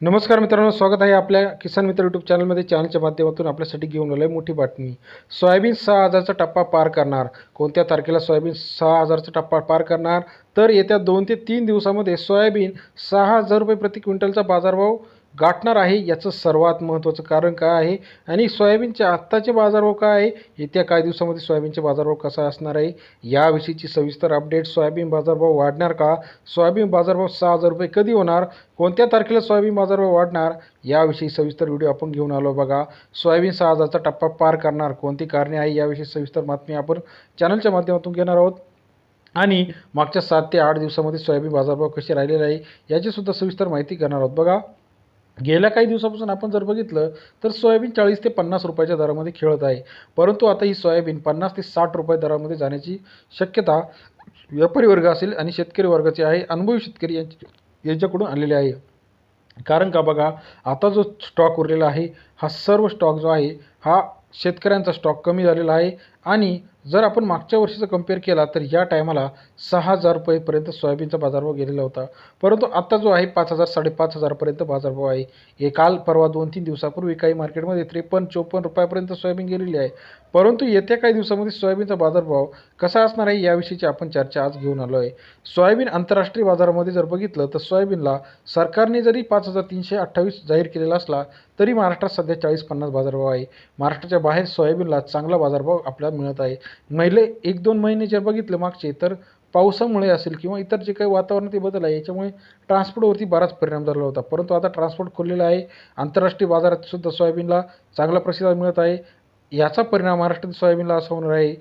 नमस्कार मित्रांनो स्वागत आहे आपल्या किसान मित्र यूट्यूब चॅनलमध्ये. चॅनलच्या माध्यमातून आपल्यासाठी घेऊन आलं आहे मोठी बातमी. सोयाबीन सहा हजारचा टप्पा पार करणार. कोणत्या तारखेला सोयाबीन सहा हजारचा टप्पा पार करणार? तर येत्या दोन ते तीन दिवसामध्ये सोयाबीन सहा हजार रुपये प्रति क्विंटलचा बाजारभाव गाठणार आहे याचं सर्वात महत्त्वाचं कारण काय आहे? आणि सोयाबीनचे आत्ताचे बाजारभाव काय आहे? येत्या काही दिवसामध्ये सोयाबीनचे बाजारभाव कसा असणार आहे? याविषयीची सविस्तर अपडेट सोयाबीन बाजारभाव वाढणार का? सोयाबीन बाजारभाव सहा हजार रुपये कधी होणार? कोणत्या तारखेला सोयाबीन बाजारभाव वाढणार? याविषयी सविस्तर व्हिडिओ आपण घेऊन आलो बघा. सोयाबीन सहा हजारचा टप्पा पार करणार. कोणती कारणे आहे? याविषयी सविस्तर बातमी आपण चॅनलच्या माध्यमातून घेणार आहोत. आणि मागच्या सात ते आठ दिवसामध्ये सोयाबीन बाजारभाव कसे राहिलेले आहे? याचीसुद्धा सविस्तर माहिती करणार आहोत बघा. गेल्या काही दिवसापासून आपण जर बघितलं तर सोयाबीन चाळीस ते पन्नास रुपयाच्या दरामध्ये खेळत आहे. परंतु आता ही सोयाबीन पन्नास ते साठ रुपये दरामध्ये जाण्याची शक्यता व्यापारी वर्ग असेल आणि शेतकरी वर्गाचे आहे अनुभवी शेतकरी यांच्या यांच्याकडून आलेले आहे. कारण का बघा आता जो स्टॉक उरलेला आहे हा सर्व स्टॉक जो आहे हा शेतकऱ्यांचा स्टॉक कमी झालेला आहे आणि जर आपण मागच्या वर्षीचा कंपेअर केला तर या टायमाला सहा हजार रुपयेपर्यंत सोयाबीनचा बाजारभाव गेलेला होता. परंतु आता जो आहे पाच हजार साडेपाच हजारपर्यंत बाजारभाव आहे. हे काल परवा दोन तीन दिवसापूर्वी काही मार्केटमध्ये त्रेपन्न चोपन्न रुपयापर्यंत सोयाबीन गेलेली आहे. परंतु येत्या काही दिवसामध्ये सोयाबीनचा बाजारभाव कसा असणार आहे याविषयीची आपण चर्चा आज घेऊन आलो आहे. सोयाबीन आंतरराष्ट्रीय बाजारामध्ये जर बघितलं तर सोयाबीनला सरकारने जरी पाच हजार तीनशे अठ्ठावीस जाहीर केलेला असला तरी महाराष्ट्रात सध्या चाळीस पन्नास बाजारभाव आहे. महाराष्ट्राच्या बाहेर सोयाबीनला चांगला बाजारभाव आपल्याला मिळत आहे. महिले एक दोन महिने जर बघितलं मागचे तर पावसामुळे असेल किंवा इतर जे काही वातावरणातील बदल आहे याच्यामुळे ट्रान्सपोर्टवरती बराच परिणाम झाला होता. परंतु आता ट्रान्सपोर्ट खुललेला आहे. आंतरराष्ट्रीय बाजारात सुद्धा सोयाबीनला चांगला प्रतिसाद मिळत आहे. याचा परिणाम महाराष्ट्रातील सोयाबीनला असा होणार आहे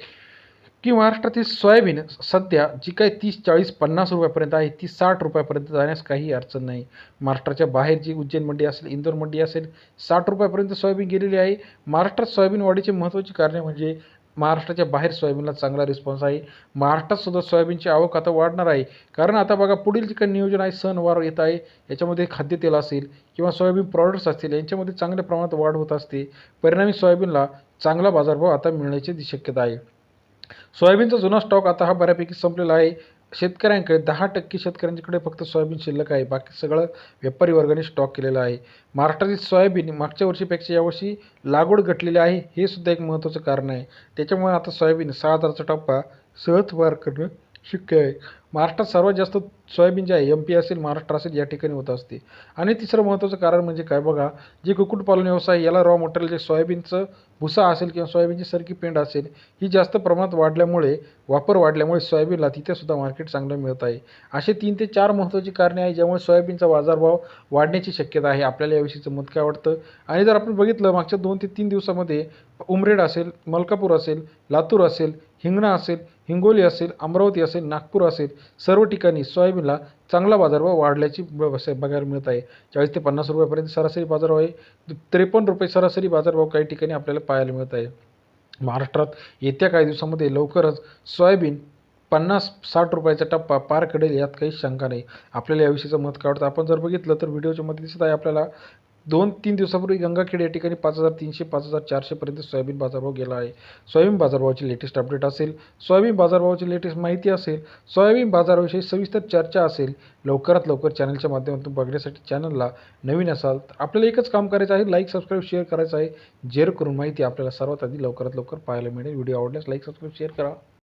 की महाराष्ट्रातील सोयाबीन सध्या जी काही तीस चाळीस पन्नास रुपयापर्यंत आहे ती साठ रुपयापर्यंत जाण्यास काही अडचण नाही. महाराष्ट्राच्या बाहेर जी उज्जैन मंडी असेल इंदोर मंडी असेल साठ रुपयापर्यंत सोयाबीन गेलेली आहे. महाराष्ट्रात सोयाबीन वाढीची महत्त्वाची कारणे म्हणजे महाराष्ट्राच्या बाहेर सोयाबीनला चांगला रिस्पॉन्स आहे. महाराष्ट्रात सुद्धा सोयाबीनची आवक आता वाढणार आहे. कारण आता बघा पुढील जे काही नियोजन आहे सणवार येत आहे याच्यामध्ये खाद्यतेल असेल किंवा सोयाबीन प्रॉडक्ट्स असतील यांच्यामध्ये चांगल्या प्रमाणात वाढ होत असते. परिणामी सोयाबीनला चांगला बाजारभाव आता मिळण्याची शक्यता आहे. सोयाबीनचा जुना स्टॉक आता हा बऱ्यापैकी संपलेला आहे. शेतकऱ्यांकडे दहा टक्के शेतकऱ्यांच्याकडे फक्त सोयाबीन शिल्लक आहे. बाकी सगळं व्यापारी वर्गाने स्टॉक केलेलं आहे. महाराष्ट्रातील सोयाबीन मागच्या वर्षीपेक्षा यावर्षी लागवड घटलेली आहे. हे सुद्धा एक महत्त्वाचं कारण आहे. त्याच्यामुळे आता सोयाबीन सहा हजारचा टप्पा सहज वार करणं शक्य आहे. महाराष्ट्रात सर्वात जास्त सोयाबीन जे आहे एम पी असेल महाराष्ट्र असेल या ठिकाणी होत असते. आणि तिसरं महत्त्वाचं कारण म्हणजे काय बघा जे कुक्कुटपालन व्यवसाय याला रॉ मटेरियल जे सोयाबीनचं भुसा असेल किंवा सोयाबीनची सरकी पेंड असेल ही जास्त प्रमाणात वाढल्यामुळे वापर वाढल्यामुळे सोयाबीनला तिथेसुद्धा मार्केट चांगलं मिळत आहे. असे तीन ते चार महत्त्वाची कारणे आहे ज्यामुळे सोयाबीनचा बाजारभाव वाढण्याची शक्यता आहे. आपल्याला याविषयीचं मत काय वाटतं? आणि जर आपण बघितलं मागच्या दोन ते तीन दिवसामध्ये उमरेड असेल मलकापूर असेल लातूर असेल हिंगणा असेल हिंगोली असेल अमरावती असेल नागपूर असेल सर्व ठिकाणी सोयाबीनला चांगला बाजारभाव वाढल्याची बघायला मिळत आहे. चाळीस ते पन्नास रुपयापर्यंत सरासरी बाजारभाव आहे. त्रेपन्न रुपये सरासरी बाजारभाव काही ठिकाणी आपल्याला पाहायला मिळत आहे. महाराष्ट्रात येत्या काही दिवसामध्ये लवकरच सोयाबीन पन्नास साठ रुपयाचा टप्पा पार करेल यात काही शंका नाही. आपल्याला याविषयीचं मत काढतं आपण जर बघितलं तर व्हिडिओच्या मध्ये दिसत आहे आपल्याला दोन तीन दिवसापूर्वी गंगाखेड या ठिकाणी पाच हजार तीनशे पाच हजार चारशेपर्यंत सोयाबीन बाजारभाव गेला आहे. सोयाबीन बाजारभावाची लेटेस्ट अपडेट असेल सोयाबीन बाजारभावाची लेटेस्ट माहिती असेल सोयाबीन बाजाराविषयी सविस्तर चर्चा असेल लवकरात लवकर चॅनलच्या माध्यमातून बघण्यासाठी चॅनलला नवीन असाल तर आपल्याला एकच काम करायचं आहे लाईक सबस्क्राईब शेअर करायचं आहे. जेणेकरून माहिती आपल्याला सर्वात आधी लवकरात लवकर पाहायला मिळेल. व्हिडिओ आवडल्यास लाईक सबस्क्राईब शेअर करा.